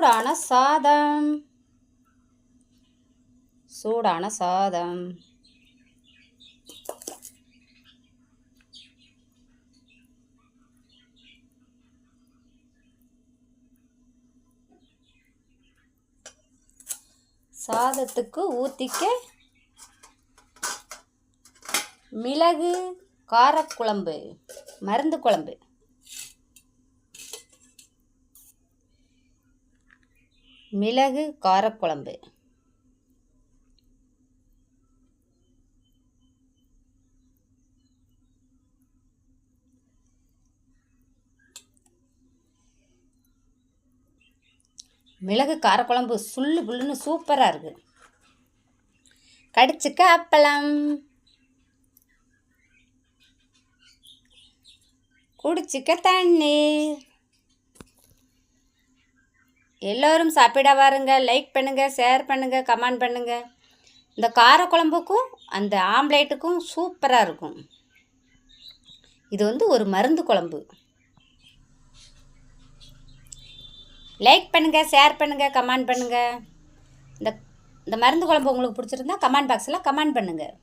சூடான சாதம். சூடான சாதம். சாதத்துக்கு ஊற்றிக்க மிளகு காரக்குழம்பு மருந்து குழம்பு மிளகு காரக்குழம்பு. மிளகு காரக்குழம்பு சுள்ளு புல்லுன்னு சூப்பராக இருக்குது கடிச்சுக்க அப்பளம். குடிச்சிக்க தண்ணீர். எல்லோரும் சாப்பிட வாருங்க லைக் பண்ணுங்கள் ஷேர் பண்ணுங்கள் கமெண்ட் பண்ணுங்கள் இந்த காரக்குழம்புக்கும் அந்த ஆம்லேட்டுக்கும் சூப்பராக இருக்கும். இது வந்து ஒரு மருந்து குழம்பு. லைக் பண்ணுங்கள் ஷேர் பண்ணுங்கள் கமெண்ட் பண்ணுங்கள் இந்த இந்த மருந்து குழம்பு உங்களுக்கு பிடிச்சிருந்தா கமெண்ட் பாக்ஸில் கமெண்ட் பண்ணுங்கள்